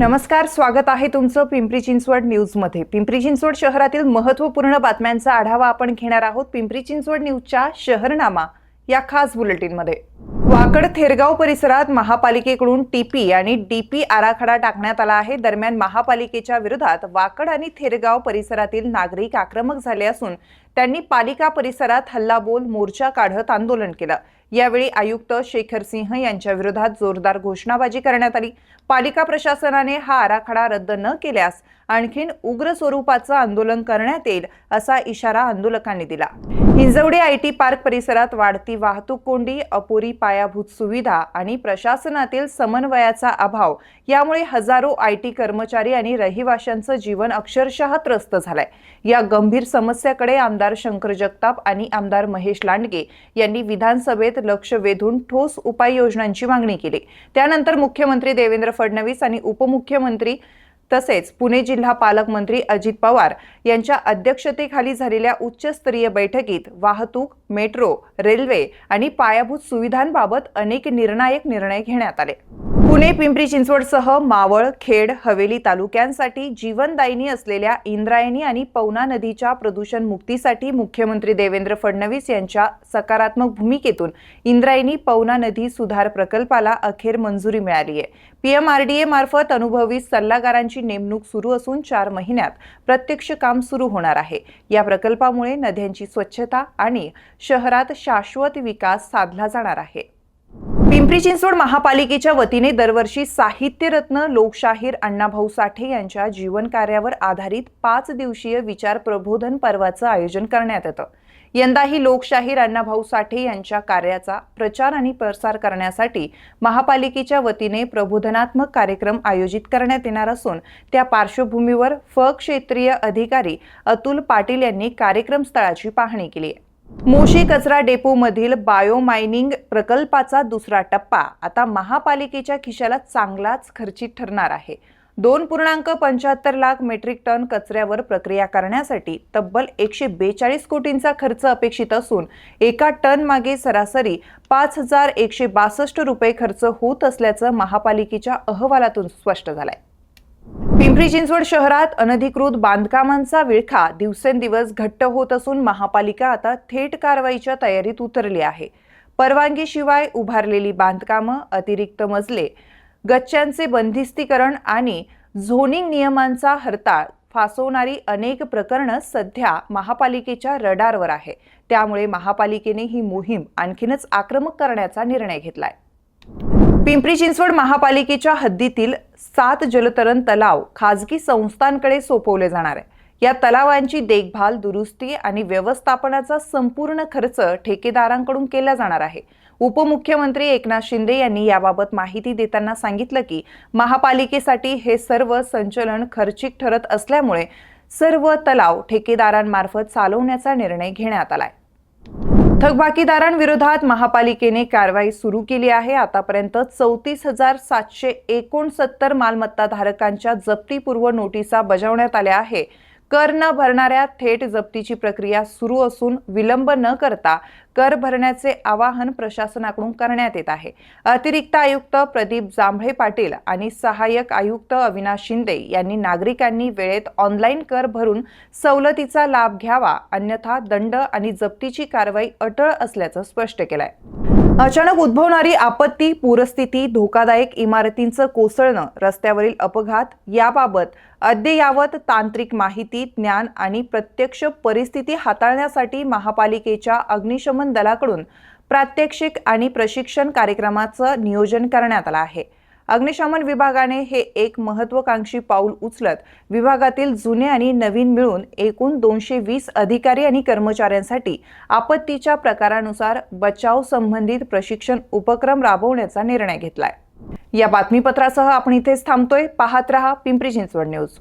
नमस्कार स्वागत आहे तुमचं पिंपरी चिंचवड न्यूजमध्ये. पिंपरी चिंचवड शहरातील महत्त्वपूर्ण बातम्यांचा आढावा आपण घेणार आहोत पिंपरी चिंचवड न्यूजच्या शहरनामा या खास बुलेटिनमध्ये. वाकड थेरगाव परिसरात महापालिकेकडून टीपी आणि डीपी आराखडा टाकण्यात आला आहे. दरम्यान महापालिकेच्या विरोधात वाकड आणि थेरगाव परिसरातील नागरिक आक्रमक झाले असून त्यांनी पालिका परिसरात हल्लाबोल मोर्चा काढत आंदोलन केलं. यावेळी आयुक्त शेखर सिंह यांच्या विरोधात जोरदार घोषणाबाजी करण्यात आली. पालिका प्रशासनाने हा आराखडा रद्द न केल्यास आणखीन उग्र स्वरूपाचं आंदोलन करण्यात येईल असा इशारा आंदोलकांनी दिला. हिंजवडी आय टी पार्क परिसरात वाढती वाहतूक कोंडी अपुरी पायाभूत सुविधा आणि प्रशासनातील समन्वयाचा अभाव यामुळे हजारो आय टी कर्मचारी आणि रहिवाशांचं जीवन अक्षरशः त्रस्त झालंय. या गंभीर समस्याकडे आमदार शंकर जगताप आणि आमदार महेश लांडगे यांनी विधानसभेत लक्ष वेधून ठोस उपाययोजनांची मागणी केली. त्यानंतर मुख्यमंत्री देवेंद्र फडणवीस आणि उपमुख्यमंत्री तसेच पुणे जिल्हा पालकमंत्री अजित पवार यांच्या अध्यक्षतेखाली झालेल्या उच्चस्तरीय बैठकीत वाहतूक मेट्रो रेल्वे आणि पायाभूत सुविधांबाबत अनेक निर्णायक निर्णय घेण्यात आले. पुणे पिंपरी चिंचवडसह मावळ खेड हवेली तालुक्यांसाठी जीवनदायिनी असलेल्या इंद्रायणी आणि पवना नदीच्या प्रदूषण मुक्तीसाठी मुख्यमंत्री देवेंद्र फडणवीस यांच्या सकारात्मक भूमिकेतून इंद्रायणी पवना नदी सुधार प्रकल्पाला अखेर मंजुरी मिळाली आहे. पीएमआरडीए मार्फत अनुभवी सल्लागारांची नेमणूक सुरू असून चार महिन्यात प्रत्यक्ष काम सुरू होणार आहे. या प्रकल्पामुळे नद्यांची स्वच्छता आणि शहरात शाश्वत विकास साधला जाणार आहे. पिंपरी चिंचवड महापालिकेच्या वतीने दरवर्षी साहित्यरत्न लोकशाहीर अण्णाभाऊ साठे यांच्या जीवन कार्यावर आधारित पाच दिवसीय विचार प्रबोधन पर्वाचं आयोजन करण्यात येतं. यंदाही लोकशाहीर अण्णाभाऊ साठे यांच्या कार्याचा प्रचार आणि प्रसार करण्यासाठी महापालिकेच्या वतीने प्रबोधनात्मक कार्यक्रम आयोजित करण्यात येणार असून त्या पार्श्वभूमीवर फ क्षेत्रीय अधिकारी अतुल पाटील यांनी कार्यक्रम स्थळाची पाहणी केली आहे. मोशी कचरा डेपोमधील बायोमायनिंग प्रकल्पाचा दुसरा टप्पा आता महापालिकेच्या खिशाला चांगलाच खर्चिक ठरणार आहे. दोन पूर्णांक पंच्याहत्तर लाख मेट्रिक टन कचऱ्यावर प्रक्रिया करण्यासाठी तब्बल एकशे बेचाळीस कोटींचा खर्च अपेक्षित असून एका टन मागे सरासरी पाच हजार एकशे बासष्ट रुपये खर्च होत असल्याचं महापालिकेच्या अहवालातून स्पष्ट झालंय. पिंपरी चिंचवड शहरात अनधिकृत बांधकामांचा विळखा दिवसेंदिवस घट्ट होत असून महापालिका आता थेट कारवाईच्या तयारीत उतरली आहे. परवानगीशिवाय उभारलेली बांधकामं अतिरिक्त मजले गच्च्यांचे बंदिस्तीकरण आणि झोनिंग नियमांचा हरताळ फासवणारी अनेक प्रकरणं सध्या महापालिकेच्या रडारवर आहे. त्यामुळे महापालिकेने ही मोहीम आणखीनच आक्रमक करण्याचा निर्णय घेतलाय. पिंपरी चिंचवड महापालिकेच्या हद्दीतील सात जलतरण तलाव खाजगी संस्थांकडे सोपवले जाणार आहे. या तलावांची देखभाल दुरुस्ती आणि व्यवस्थापनाचा संपूर्ण खर्च ठेकेदारांकडून केला जाणार आहे. उपमुख्यमंत्री एकनाथ शिंदे यांनी याबाबत माहिती देताना सांगितलं की महापालिकेसाठी हे सर्व संचलन खर्चिक ठरत असल्यामुळे सर्व तलाव ठेकेदारांमार्फत चालवण्याचा निर्णय घेण्यात आलाय. थकबाकीदारांविरोधात महापालिकेने कारवाई सुरू केली आहे. आतापर्यंत चौतीस हजार सातशे एकोणसत्तर मालमत्ताधारकांच्या जप्तीपूर्व नोटिसा बजावण्यात आल्या आहे. कर न भरणाऱ्या थेट जप्तीची प्रक्रिया सुरू असून विलंब न करता कर भरण्याचे आवाहन प्रशासनाकडून करण्यात येत आहे. अतिरिक्त आयुक्त प्रदीप जांभळे पाटील आणि सहाय्यक आयुक्त अविनाश शिंदे यांनी नागरिकांनी वेळेत ऑनलाईन कर भरून सवलतीचा लाभ घ्यावा अन्यथा दंड आणि जप्तीची कारवाई अटळ असल्याचं स्पष्ट केलंय. अचानक उद्भवणारी आपत्ती पूरस्थिती धोकादायक इमारतींचं कोसळणं रस्त्यावरील अपघात याबाबत अद्ययावत तांत्रिक माहिती ज्ञान आणि प्रत्यक्ष परिस्थिती हाताळण्यासाठी महापालिकेच्या अग्निशमन दलाकडून प्रात्यक्षिक आणि प्रशिक्षण कार्यक्रमाचं नियोजन करण्यात आलं आहे. अग्निशमन विभागाने हे एक महत्वाकांक्षी पाऊल उचलत विभागातील जुने आणि नवीन मिळून एकूण दोनशे वीस अधिकारी आणि कर्मचाऱ्यांसाठी आपत्तीच्या प्रकारानुसार बचाव संबंधित प्रशिक्षण उपक्रम राबवण्याचा निर्णय घेतलाय. या बातमीपत्रासह आपण इथेच थांबतोय. पाहत रहा पिंपरी चिंचवड न्यूज.